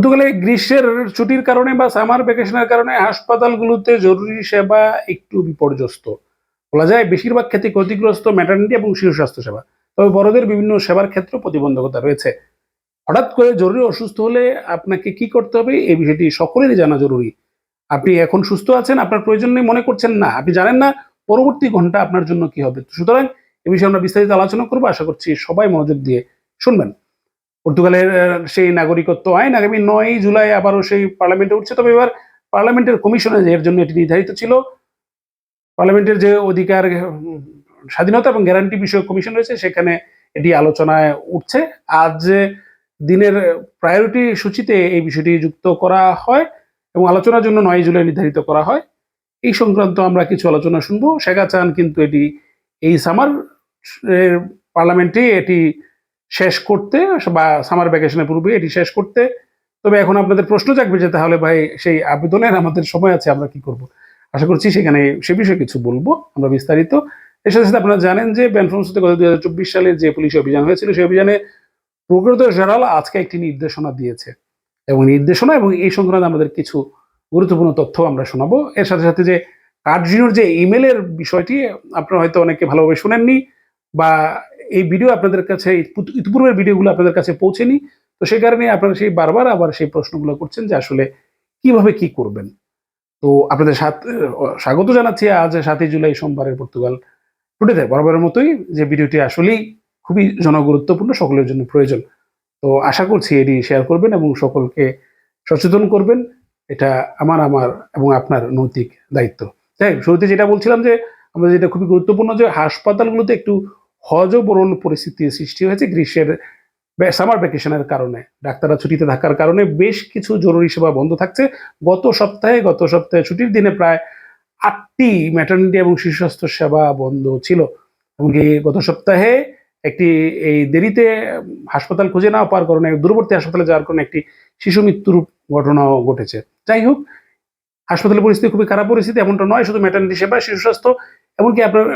পর্তুগালে গ্রীষ্মের ছুটির কারণে বা সামার ভ্যাকেশনের কারণে হাসপাতালগুলোতে জরুরি সেবা একটু বিপর্যস্ত। বলা যায় বেশিরভাগ ক্ষেত্রে ক্ষতিগ্রস্ত ম্যাটার্নিটি এবং শিশু স্বাস্থ্য সেবা। তবে বড়দের বিভিন্ন সেবার ক্ষেত্রে প্রতিবন্ধকতা রয়েছে। হঠাৎ করে জরুরি অসুস্থ হলে আপনাকে কি করতে হবে? এই বিষয়টি সকলেরই জানা জরুরি। আপনি এখন সুস্থ আছেন, আপনার প্রয়োজন নেই, মনে করছেন না। আপনি জানেন না পরবর্তী ঘণ্টা আপনার জন্য কি হবে। সুতরাং এ বিষয়ে আমরা বিস্তারিত আলোচনা করব। আশা করছি সবাই মনোযোগ দিয়ে শুনবেন। পর্তুগালের সেই নাগরিকত্ব আইন আগামী নয় জুলাই আবারও সেই পার্লামেন্টে উঠছে। তবে এবার পার্লামেন্টের কমিশনে এর জন্য এটি নির্ধারিত ছিল, পার্লামেন্টের যে অধিকার স্বাধীনতা এবং গ্যারান্টি বিষয়ক কমিশন রয়েছে, সেখানে এটি আলোচনায় উঠছে। আজ যে দিনের প্রায়োরিটি সূচিতে এই বিষয়টি যুক্ত করা হয় এবং আলোচনার জন্য নয় জুলাই নির্ধারিত করা হয়। এই সংক্রান্ত আমরা কিছু আলোচনা শুনব। শেখা চান কিন্তু এটি এই সামার পার্লামেন্টে এটি শেষ করতে বা সামার ভ্যাকেশনের পূর্বে এটি শেষ করতে। তবে এখন আপনাদের প্রশ্ন জাগবে যে তাহলে ভাই সেই আবেদনের আমাদের সময় আছে, আমরা কি করব? আশা করছি সেখানে সে বিষয়ে কিছু বলব আমরা বিস্তারিত। এর সাথে সাথে আপনারা জানেন যে ব্যানফ্রমসতে গত দুই হাজার চব্বিশ সালে যে পুলিশ অভিযান হয়েছিল, সেই অভিযানে প্রকৃত জেনারেল আজকে একটি নির্দেশনা দিয়েছে। এবং নির্দেশনা এবং এই সংক্রান্ত আমাদের কিছু গুরুত্বপূর্ণ তথ্য আমরা শোনাবো। এর সাথে সাথে যে কার্জিনোর যে ইমেলের বিষয়টি, আপনারা হয়তো অনেকে ভালোভাবে শুনেননি বা এই ভিডিও আপনাদের কাছে ইতিপূ- ইতিপূর্বের ভিডিওগুলো আপনাদের কাছে পৌঁছেনি। তো সেই কারণে আপনারা সেই বারবার আবার সেই প্রশ্নগুলো করছেন যে আসলে কীভাবে কি করবেন। তো আপনাদের স্বাগত জানাচ্ছি আজ সাতই জুলাই সোমবারের পর্তুগাল টুডেতে বরাবরের মতোই যে ভিডিওটি আসলেই খুবই জনগুরুত্বপূর্ণ, সকলের জন্য প্রয়োজন। তো আশা করছি এটি শেয়ার করবেন এবং সকলকে সচেতন করবেন। এটা আমার আমার এবং আপনার নৈতিক দায়িত্ব। যাই শুরুতে যেটা বলছিলাম যে আমাদের যেটা খুবই গুরুত্বপূর্ণ যে হাসপাতালগুলোতে একটু হজবরল পরিস্থিতি সৃষ্টি হয়েছে গ্রীষ্মের সামার ভ্যাকেশনের কারণে। ডাক্তাররা ছুটিতে থাকার কারণে বেশ কিছু জরুরি সেবা বন্ধ থাকছে। গত সপ্তাহে গত সপ্তাহে ছুটির দিনে প্রায় আটটি ম্যাটার্নিটি এবং শিশু স্বাস্থ্য সেবা বন্ধ ছিল। এমনকি গত সপ্তাহে একটি এই দেরিতে হাসপাতাল খুঁজে না পাওয়ার কারণে, দূরবর্তী হাসপাতালে যাওয়ার কারণে একটি শিশু মৃত্যুর ঘটনাও ঘটেছে। যাই হোক, হাসপাতালের পরিস্থিতি খুবই খারাপ পরিস্থিতি। এমনটা নয়, শুধু ম্যাটার্নিটি সেবা শিশু স্বাস্থ্য এমনকি আপনার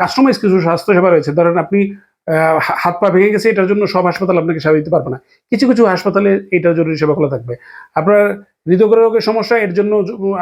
কাস্টমাইজ কিছু স্বাস্থ্য সেবা রয়েছে। ধরেন আপনি হাত পা ভেঙে গেছে, এটার জন্য সব হাসপাতাল আপনাকে সেবা দিতে পারবে না। কিছু কিছু হাসপাতালে এটা জরুরি সেবা খোলা থাকবে। আপনার হৃদয় রোগের সমস্যা, এর জন্য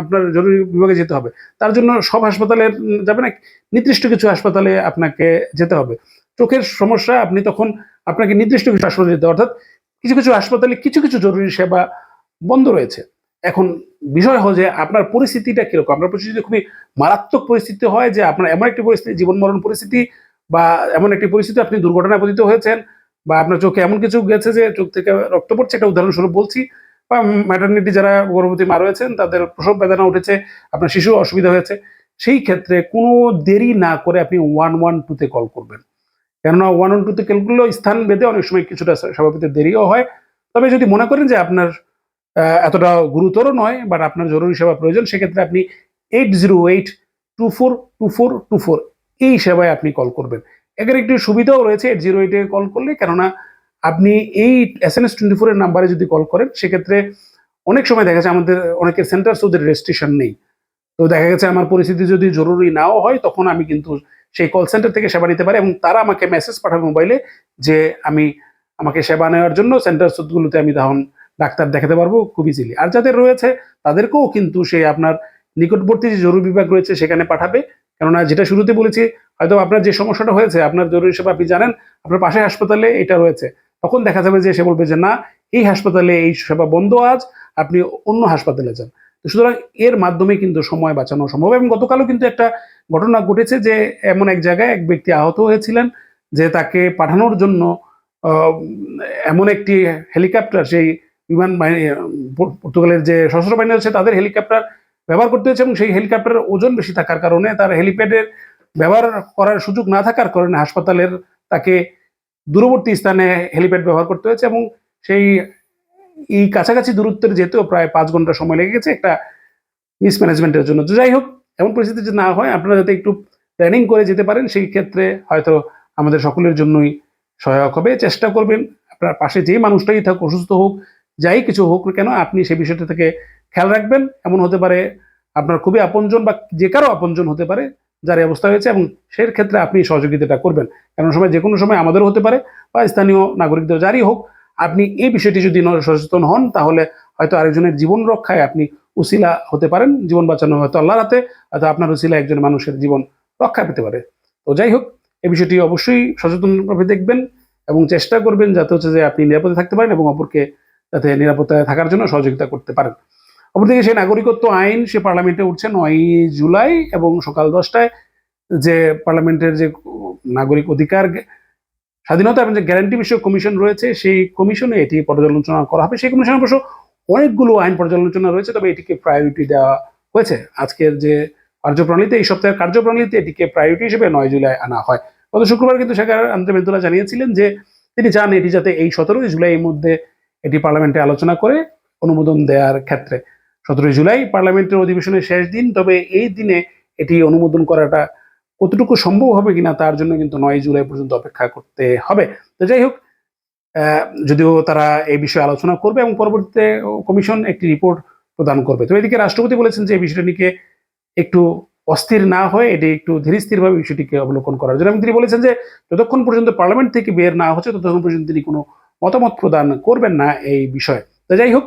আপনার জরুরি বিভাগে যেতে হবে। তার জন্য সব হাসপাতালে যাবে না, নির্দিষ্ট কিছু হাসপাতালে আপনাকে যেতে হবে। চোখের সমস্যা, আপনি তখন আপনাকে নির্দিষ্ট কিছু হাসপাতালে যেতে অর্থাৎ কিছু কিছু হাসপাতালে কিছু কিছু জরুরি সেবা বন্ধ রয়েছে। এখন বিষয় হল যে আপনার পরিস্থিতিটা কীরকম? আপনার পরিস্থিতি খুবই মারাত্মক পরিস্থিতি হয় যে আপনার এমন একটি পরিস্থিতি জীবন মরণ পরিস্থিতি বা এমন একটি পরিস্থিতি আপনি দুর্ঘটনায় পতিত হয়েছেন বা আপনার চোখে এমন কিছু গেছে যে চোখ থেকে রক্ত পড়ছে, একটা উদাহরণস্বরূপ বলছি। বা ম্যাটার্নিটি যারা গর্ভবতী মা রয়েছেন, তাদের প্রসব বেদনা উঠেছে, আপনার শিশু অসুবিধা হয়েছে। সেই ক্ষেত্রে কোনো দেরি না করে আপনি ওয়ান ওয়ান টুতে কল করবেন। কেননা ওয়ান ওয়ান টুতে কল করলেও স্থান বেঁধে অনেক সময় কিছুটা স্বাভাবিক দেরিও হয়। তবে যদি মনে করেন যে আপনার এতটা গুরুতর নয় বাট আপনার জরুরি সেবা প্রয়োজন, সেক্ষেত্রে আপনি eight zero eight two four two four two four এই সেবায় আপনি কল করবেন। এখানে একটি সুবিধাও রয়েছে এইট জিরো এইটে কল করলে, কেননা আপনি এই এস এন এস টোয়েন্টি ফোরের নাম্বারে যদি কল করেন, সেক্ষেত্রে অনেক সময় দেখা যাচ্ছে আমাদের, অনেকের সেন্টার ওদের রেজিস্ট্রেশন নেই। তো দেখা গেছে আমার পরিস্থিতি যদি জরুরি নাও হয়, তখন আমি কিন্তু সেই কল সেন্টার থেকে সেবা নিতে পারি এবং তারা আমাকে মেসেজ পাঠাবে মোবাইলে যে আমি, আমাকে সেবা নেওয়ার জন্য সেন্টার সুদগুলোতে আমি তখন ডাক্তার দেখাতে পারব খুব ইজিলি আর যাদের রয়েছে, তাদেরকেও কিন্তু সে আপনার নিকটবর্তী যে জরুরি বিভাগ রয়েছে, সেখানে পাঠাবে। কেননা যেটা শুরুতে বলেছি, হয়তো আপনার যে সমস্যাটা হয়েছে, আপনার জরুরি সেবা আপনি জানেন, আপনার পাশে হাসপাতালে এটা রয়েছে। তখন দেখা যাবে যে সে বলবে যে, না, এই হাসপাতালে এই সেবা বন্ধ আজ, আপনি অন্য হাসপাতালে যান। সুতরাং এর মাধ্যমে কিন্তু সময় বাঁচানো সম্ভব। এবং গতকালও কিন্তু একটা ঘটনা ঘটেছে যে এমন এক জায়গায় এক ব্যক্তি আহত হয়েছিলেন, যে তাকে পাঠানোর জন্য এমন একটি হেলিকপ্টার সেই বিমান বাহিনী পর- পর্তুগালের যে সশস্ত্র বাহিনী আছে, তাদের হেলিকপ্টার ব্যবহার করতে হয়েছে এবং সেই হেলিকপ্টারের ওজন বেশি থাকার কারণে তার হেলিপ্যাডের ব্যবহার করার সুযোগ না থাকার কারণে হাসপাতালের তাকে দূরবর্তী স্থানে হেলিপ্যাড ব্যবহার করতে হয়েছে এবং সেই এই কাছাকাছি দূরত্বের যেতেও প্রায় পাঁচ ঘণ্টা সময় লেগে গেছে একটা মিসম্যানেজমেন্টের জন্য। যাই হোক, এমন পরিস্থিতি যদি না হয়, আপনারা যাতে একটু প্ল্যানিং করে যেতে পারেন, সেই ক্ষেত্রে হয়তো আমাদের সকলের জন্যই সহায়ক হবে। চেষ্টা করবেন, আপনার পাশে যেই মানুষটাই থাকুক, অসুস্থ হোক যাই কিছু হোক কেন, আপনি সেই বিষয়টা থেকে খেয়াল রাখবেন। এমন হতে পারে আপনার খুবই আপনজন বা যে কারও আপনজন হতে পারে, যার অবস্থা হয়েছে এবং সেই ক্ষেত্রে আপনি সহযোগিতাটা করবেন। এমন সময় যে কোনো সময় আমাদেরও হতে পারে বা স্থানীয় নাগরিকদের যারই হোক, আপনি এই বিষয়টি যদি সচেতন হন, তাহলে হয়তো আরেকজনের জীবন রক্ষায় আপনি উসিলা হতে পারেন, জীবন বাঁচানো হয়তো আল্লাহর হাতে, হয়তো আপনার উসিলা একজন মানুষের জীবন রক্ষা পেতে পারে। তো যাই হোক এই বিষয়টি অবশ্যই সচেতনভাবে দেখবেন এবং চেষ্টা করবেন যাতে হচ্ছে যে আপনি নিরাপদে থাকতে পারেন এবং অপরকে যাতে নিরাপত্তায় থাকার জন্য সহযোগিতা করতে পারেন। অপরদিকে সেই নাগরিকত্ব আইন, সে পার্লামেন্টে উঠছে নয় জুলাই এবং সকাল দশটায় যে পার্লামেন্টের যে নাগরিক অধিকার স্বাধীনতা এবং যে গ্যারান্টি বিষয়ক কমিশন রয়েছে, সেই কমিশনে এটি পর্যালোচনা করা হবে। সেই কমিশনে অবশ্য অনেকগুলো আইন পর্যালোচনা রয়েছে, তবে এটিকে প্রায়োরিটি দেওয়া হয়েছে। আজকের যে কার্যপ্রণালীতে, এই সপ্তাহের কার্যপ্রণালীতে এটিকে প্রায়োরিটি হিসেবে নয় জুলাই আনা হয়। গত শুক্রবার কিন্তু শেখ আন্তর জানিয়েছিলেন যে তিনি চান এটি যাতে এই সতেরোই জুলাই এর মধ্যে এটি পার্লামেন্টে আলোচনা করে অনুমোদন দেওয়ার ক্ষেত্রে। সতেরোই জুলাই পার্লামেন্টের অধিবেশনের শেষ দিন, তবে এই দিনে এটি অনুমোদন করাটা কতটুকু সম্ভব হবে কিনা তার জন্য কিন্তু নয় জুলাই পর্যন্ত অপেক্ষা করতে হবে। তো যাই হোক যদিও তারা এই বিষয়ে আলোচনা করবে এবং পরবর্তীতে কমিশন একটি রিপোর্ট প্রদান করবে। তো এদিকে রাষ্ট্রপতি বলেছেন যে এই বিষয়টা নিয়ে একটু অস্থির না হয়ে এটি একটু ধীরস্থিরভাবে বিষয়টিকে অবলোকন করার জন্য। এবং তিনি বলেছেন যে যতক্ষণ পর্যন্ত পার্লামেন্ট থেকে বের না হচ্ছে, ততক্ষণ পর্যন্ত তিনি কোনো মতামত প্রদান করবেন না এই বিষয়ে। তো যাই হোক,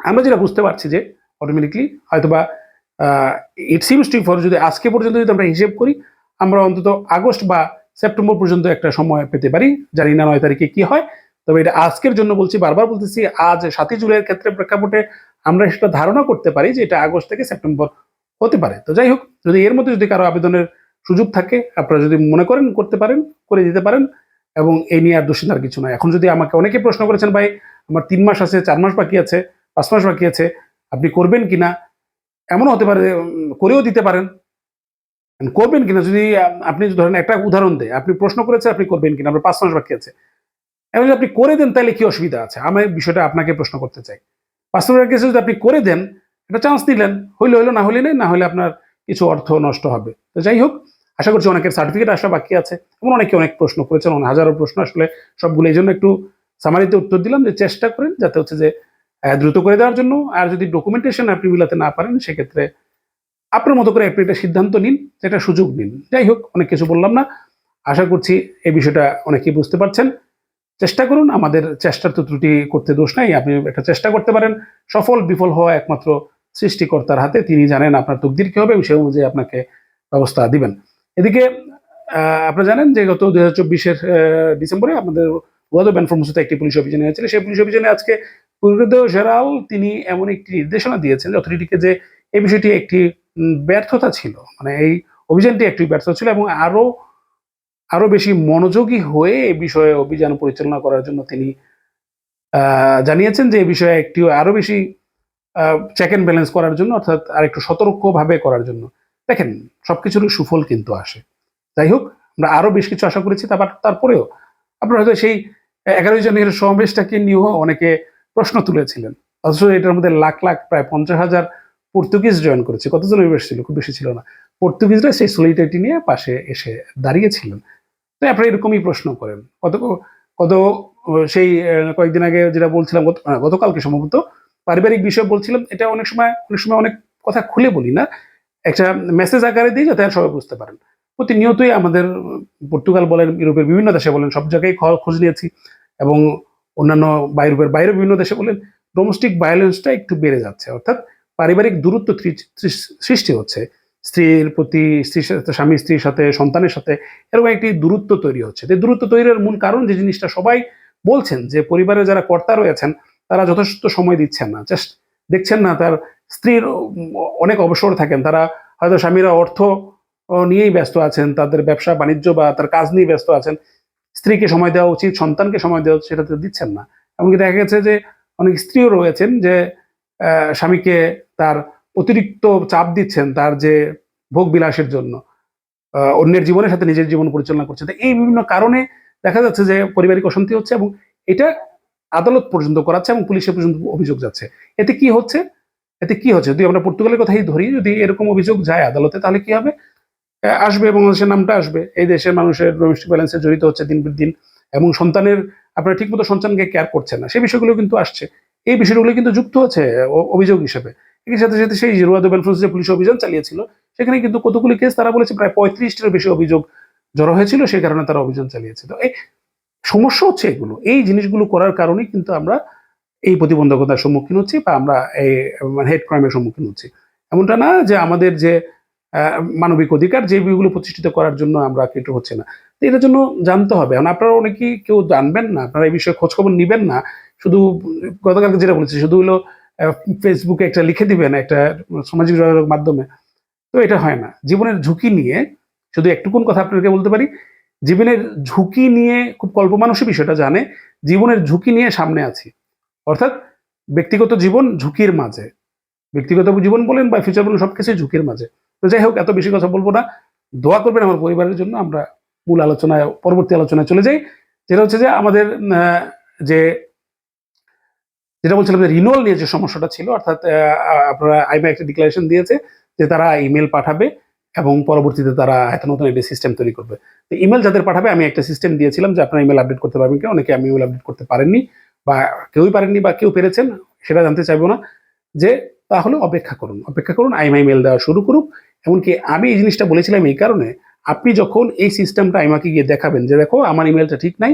আমরা যেটা বুঝতে পারছি যে অটোমেটিকলি হয়তোবা ইট সিমস টু ফর যদি আজকে পর্যন্ত যদি আমরা হিসেব করি, আমরা অন্তত আগস্ট বা সেপ্টেম্বর পর্যন্ত একটা সময় পেতে পারি। জানি না নয় তারিখে কি হয়, তবে এটা আজকের জন্য বলছি, বারবার বলতেছি, আজ সাতই জুলাইয়ের ক্ষেত্রে প্রেক্ষাপটে আমরা সেটা ধারণা করতে পারি যে এটা আগস্ট থেকে সেপ্টেম্বর হতে পারে। তো যাই হোক, যদি এর মধ্যে যদি কারও আবেদনের সুযোগ থাকে, আপনারা যদি মনে করেন, করতে পারেন, করে দিতে পারেন। এবং এই নিয়ে আর দুশ্চিন্তার কিছু নয় এখন যদি আমাকে অনেকে প্রশ্ন করেছেন, ভাই, আমার তিন মাস আছে, চার মাস বাকি আছে, পাঁচ মাস বাকি আছে, আপনি করবেন কিনা? এমনও হতে পারে করেও দিতে পারেন। করবেন কিনা? যদি আপনি ধরেন একটা উদাহরণ দেয়, আপনি প্রশ্ন করেছেন, আপনি করবেন কিনা? আপনার পাঁচ মাস বাকি আছে। এখন যদি আপনি করে দেন, তাহলে কি অসুবিধা আছে? আমি বিষয়টা আপনাকে প্রশ্ন করতে চাই। পাঁচ মাস বাকি আছে, যদি আপনি করে দেন, একটা চান্স দিলেন, হইলে হইল, না হলে নেই, না হলে আপনার কিছু অর্থ নষ্ট হবে। তো যাই হোক আশা করছি অনেকের সার্টিফিকেট আসা বাকি আছে। এবং অনেকে অনেক প্রশ্ন করেছেন, অনেক হাজারো প্রশ্ন। আসলে সবগুলো এই জন্য একটু সামারিতে উত্তর দিলাম যে চেষ্টা করেন যাতে হচ্ছে যে দ্রুত করে দেওয়ার জন্য। আর যদি ডকুমেন্টেশন আপনি মিলাতে না পারেন, সেক্ষেত্রে আপনার মতো করে আপনি একটা সিদ্ধান্ত নিন সেটা সুযোগ নিন। যাই হোক, অনেক কিছু বললাম না। আশা করছি এই বিষয়টা অনেকেই বুঝতে পারছেন। চেষ্টা করুন, আমাদের চেষ্টার তো ত্রুটি করতে দোষ নাই। আপনি একটা চেষ্টা করতে পারেন। সফল, বিফল হওয়া একমাত্র সৃষ্টিকর্তার হাতে। তিনি জানেন আপনার তকদির কি হবে এবং সেই অনুযায়ী আপনাকে ব্যবস্থা দিবেন। এদিকে আপনারা জানেন যে গত দুই হাজার চব্বিশের ডিসেম্বরে আমাদের ওয়াদ ব্যানফরমসিতে একটি পুলিশ অভিযানে হয়েছিল। সেই পুলিশ অভিযানে আজকে পূর্বদেও জেরাল, তিনি এমন একটি নির্দেশনা দিয়েছেন যে অথরিটিকে যে এই বিষয়টি একটি ব্যর্থতা ছিল মানে এই অভিযানটি একটি ব্যর্থতা ছিল এবং আরও আরও বেশি মনোযোগী হয়ে এই বিষয়ে অভিযান পরিচালনা করার জন্য তিনি জানিয়েছেন যে এই বিষয়ে একটি আরও বেশি চেক অ্যান্ড ব্যালেন্স করার জন্য, অর্থাৎ আর একটু সতর্কভাবে করার জন্য। দেখেন, সবকিছুরই সুফল কিন্তু আসে। যাই হোক, আমরা আরও বেশ কিছু আশা করেছি তারপর তারপরেও আপনারা হয়তো সেই এগারোই জনের সমাবেশটাকে নিয়েও অনেকে প্রশ্ন তুলেছিলেন। অথচ এটার মধ্যে লাখ লাখ, প্রায় পঞ্চাশ হাজার পর্তুগিজ জয়েন করেছে। কতজন বেশ ছিল? খুব বেশি ছিল না। পর্তুগিজরা সেই সলিটারিটি নিয়ে পাশে এসে দাঁড়িয়েছিলেন। তো আপনারা এরকমই প্রশ্ন করেন। কত কত, সেই কয়েকদিন আগে যেটা বলছিলাম গতকালকে সম্ভবত, পারিবারিক বিষয় বলছিলাম, এটা অনেক সময় অনেক সময় অনেক কথা খুলে বলি না। একটা মেসেজ আকারে দিই যাতে সবাই বুঝতে পারেন। প্রতিনিয়তই আমাদের পর্তুগাল বলেন, ইউরোপের বিভিন্ন দেশে বলেন, সব জায়গায় খোঁজ নিয়েছি এবং অন্যান্য বা ইউরোপের বাইরে বিভিন্ন দেশে বলেন ডোমেস্টিক ভায়োলেন্সটা একটু বেড়ে যাচ্ছে। অর্থাৎ পারিবারিক দূরত্ব সৃষ্টি হচ্ছে। স্ত্রীর প্রতি, স্ত্রীর সাথে, স্বামী, স্ত্রীর সাথে, সন্তানের সাথে এরকম একটি দূরত্ব তৈরি হচ্ছে। এই দূরত্ব তৈরির মূল কারণ যে জিনিসটা সবাই বলছেন যে পরিবারে যারা কর্তা রয়েছেন, তারা যথেষ্ট সময় দিচ্ছেন না। জাস্ট দেখছেন না, তার স্ত্রীর অনেক অবসর থাকেন। তারা হয়তো স্বামীরা অর্থ নিয়েই ব্যস্ত আছেন, তাদের ব্যবসা, বাণিজ্য বা তার কাজ নিয়ে ব্যস্ত আছেন। স্ত্রীকে সময় দেওয়া উচিত, সন্তানকে সময় দেওয়া উচিত, সেটা তো দিচ্ছেন না। এমনকি দেখা গেছে যে অনেক স্ত্রীও রয়েছেন যে স্বামীকে তার অতিরিক্ত চাপ দিচ্ছেন তার যে ভোগ বিলাসের জন্য। অন্যের জীবনের সাথে নিজের জীবন পরিচালনা করছে তো এই বিভিন্ন কারণে দেখা যাচ্ছে যে পারিবারিক অশান্তি হচ্ছে এবং এটা আদালত পর্যন্ত করাচ্ছে এবং পুলিশে পর্যন্ত অভিযোগ যাচ্ছে। এতে কি হচ্ছে? এতে কি হচ্ছে? যদি আমরা পর্তুগালের কথাই ধরি, যদি এরকম অভিযোগ যায় আদালতে, তাহলে কি হবে? আসবে বাংলাদেশের নামটা আসবে। এই দেশের মানুষের ডোমেস্টিক ব্যালেন্সে জড়িত হচ্ছে দিন দিন এবং সন্তানের, আপনারা ঠিকমতো সন্তানকে কেয়ার করছেন না। সেই বিষয়গুলো কিন্তু আসছে। এই বিষয়গুলো কিন্তু যুক্ত আছে অভিযোগ হিসেবে। এর সাথে সাথে সেই জিরোয়াদ বেলফ্রন্স যে পুলিশ অভিযান চালিয়েছিল, সেখানে কিন্তু কতগুলি কেস তারা বলেছে প্রায় পঁয়ত্রিশটির বেশি অভিযোগ জড়ো হয়েছিল, সেই কারণে তারা অভিযান চালিয়েছে। তো এই সমস্যা হচ্ছে এগুলো। এই জিনিসগুলো করার কারণেই কিন্তু আমরা এই প্রতিবন্ধকতার সম্মুখীন হচ্ছি বা আমরা এই মানে হেড ক্রাইমের সম্মুখীন হচ্ছি। এমনটা না যে আমাদের যে মানবিক অধিকার যে বিষয়গুলো প্রতিষ্ঠিত করার জন্য আমরা কিছু হচ্ছে না। তো এটার জন্য জানতে হবে। এখন আপনারা অনেকেই কেউ জানবেন না, আপনারা এই বিষয়ে খোঁজখবর নিবেন না। শুধু গতকালকে যেটা বলেছি, শুধু হলো ফেসবুকে একটা লিখে দিবেন, একটা সামাজিক যোগাযোগ মাধ্যমে। তো এটা হয় না। জীবনের ঝুঁকি নিয়ে শুধু একটুকুন কথা আপনাকে বলতে পারি জীবনের ঝুঁকি নিয়ে খুব কল্প মানুষই বিষয়টা জানে, জীবনের ঝুঁকি নিয়ে সামনে আছি। অর্থাৎ ব্যক্তিগত জীবন ঝুঁকির মাঝে। ব্যক্তিগত জীবন বলেন বা ফিউচার বলেন সব কিছুই ঝুঁকির মাঝে। তো যাই হোক, এত বেশি কথা বলব না। দোয়া করবেন আমার পরিবারের জন্য, আমরা মূল আলোচনায়, পরবর্তী আলোচনায় চলে যাই। যেটা হচ্ছে যে আমাদের যে, যেটা বলছিলাম যে রিনুয়াল নিয়ে যে সমস্যাটা ছিল, অর্থাৎ আপনারা আইমা একটা ডিক্লারেশন দিয়েছে যে তারা ইমেল পাঠাবে। এবং পরবর্তীতে তারা একটা নতুন একটা সিস্টেম তৈরি করবে। তো ইমেল যাদের পাঠাবে, আমি একটা সিস্টেম দিয়েছিলাম যে আপনারা ইমেল আপডেট করতে পারবেন কি অনেকে আমি ইমেল আপডেট করতে পারেননি বা কেউই পারেননি বা কেউ পেরেছেন, সেটা জানতে চাইব না। যে তাহলে অপেক্ষা করুন অপেক্ষা করুন, আইমা ইমেল দেওয়া শুরু করুক। এমনকি আমি এই জিনিসটা বলেছিলাম এই কারণে, আপনি যখন এই সিস্টেমটা আইমাকে গিয়ে দেখাবেন যে দেখো আমার ইমেলটা ঠিক নাই,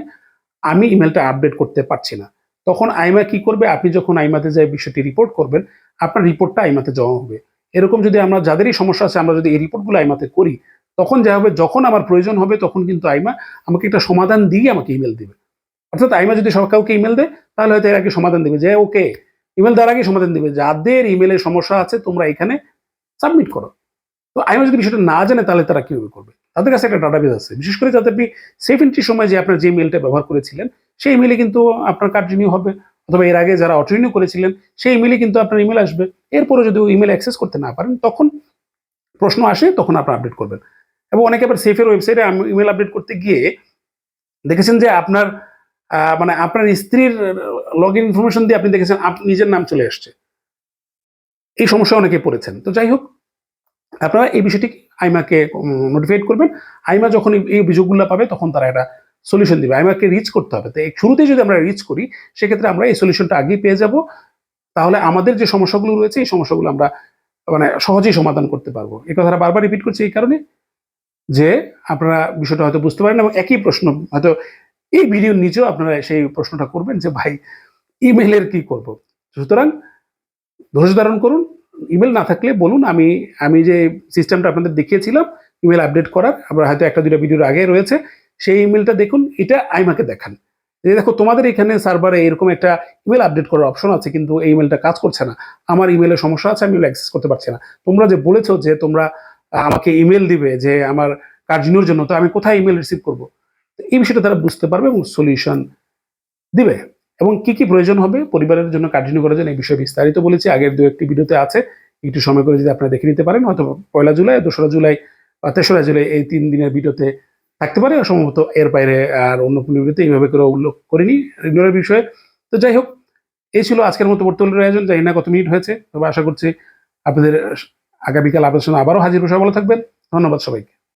আমি ইমেলটা আপডেট করতে পারছি না। তখন আইমা কি করবে? আপনি যখন আইমাতে যাই বিষয়টি রিপোর্ট করবেন, আপনার রিপোর্টটা আইমাতে জমা হবে। এরকম যদি আমরা, যাদেরই সমস্যা আছে, আমরা যদি এই রিপোর্টগুলো আইমাতে করি, তখন যা হবে, যখন আমার প্রয়োজন হবে, তখন কিন্তু আইমা আমাকে একটা সমাধান দিয়ে আমাকে ইমেল দিবে। অর্থাৎ আইমা যদি সব কাউকে ইমেল দেয়, তাহলে হয়তো এর আগে সমাধান দেবে যে, ওকে ইমেল দেওয়ার আগে সমাধান দেবে। যাদের ইমেলের সমস্যা আছে, তোমরা এখানে সাবমিট করো। তো আইমা যদি বিষয়টা না জানে, তাহলে তারা কীভাবে করবে? তাদের কাছে একটা ডাটাবেস আছে। বিশেষ করে যাতে আপনি সেফ এন্ট্রির সময় যে আপনার যে ইমেলটা ব্যবহার করেছিলেন, সেই ইমেলে কিন্তু আপনার কার্যনীয় হবে। অথবা এর আগে যারা অটোরিনিউ করেছিলেন, সেই ইমেলে কিন্তু আপনার ইমেল আসবে। এরপরে যদি ইমেল অ্যাক্সেস করতে না পারেন, তখন প্রশ্ন আসে, তখন আপনার আপডেট করবেন। এবং অনেকে আবার সেফের ওয়েবসাইটে ইমেল আপডেট করতে গিয়ে দেখেছেন যে আপনার মানে আপনার স্ত্রীর লগ ইন ইনফরমেশন দিয়ে আপনি দেখেছেন আপ, নিজের নাম চলে আসছে। এই সমস্যা অনেকে পড়েছেন। তো যাই হোক, আপনারা এই বিষয়টি আইমাকে নোটিফাইড করবেন। আইমা যখন এই- অভিযোগগুলো পাবে, তখন তারা একটা সলিউশন দিবে। আইমাকে রিচ করতে হবে। তো এই শুরুতেই যদি আমরা রিচ করি, সেক্ষেত্রে আমরা এই সলিউশনটা আগেই পেয়ে যাব। তাহলে আমাদের যে সমস্যাগুলো রয়েছে, এই সমস্যাগুলো আমরা মানে সহজেই সমাধান করতে পারব। এই কথাটা বারবার রিপিট করছি এই কারণে যে আপনারা বিষয়টা হয়তো বুঝতে পারেন এবং একই প্রশ্ন, হয়তো এই ভিডিওর নিচেও আপনারা সেই প্রশ্নটা করবেন যে, ভাই ইমেলের কি করব? সুতরাং ধৈর্য ধারণ করুন ইমেল না থাকলে বলুন, আমি আমি যে সিস্টেমটা আপনাদের দেখিয়েছিলাম ইমেল আপডেট করার, আমরা হয়তো একটা দুটো ভিডিওর আগে রয়েছে, সেই ইমেলটা দেখুন, এটা আইমাকে দেখান। যে দেখো, তোমাদের এখানে সার্ভারে এরকম একটা ইমেল আপডেট করার অপশন আছে, কিন্তু এই ইমেলটা কাজ করছে না। আমার ইমেলের সমস্যা আছে, আমি অ্যাক্সেস করতে পারছি না। তোমরা যে বলেছ যে তোমরা আমাকে ইমেল দিবে যে আমার কার্যনীয়র জন্য, তো আমি কোথায় ইমেল রিসিভ করব? এই বিষয়টা তারা বুঝতে পারবে এবং সলিউশন দিবে। এবং কি কি প্রয়োজন হবে, পরিবারের জন্য কার্যনীয় করার জন্য এই বিষয়ে বিস্তারিত বলেছি। আগের দু একটি ভিডিওতে আছে, একটু সময় করে যদি আপনারা দেখে নিতে পারেন হয়তো পয়লা জুলাই, দোসরা জুলাই বা তেসরা জুলাই এই তিন দিনের ভিডিওতে থাকতে পারে, সম্ভবত এর বাইরে আর অন্য কোনো এইভাবে করে উল্লেখ করিনি রিনিউয়ালের বিষয়ে। তো যাই হোক, এই ছিল আজকের মতো বর্তমানের আয়োজন। যাই না কত মিনিট হয়েছে, তবে আশা করছি আপনাদের আগামীকাল আপনার সঙ্গে আবারও হাজির বসে ভালো থাকবেন। ধন্যবাদ সবাইকে।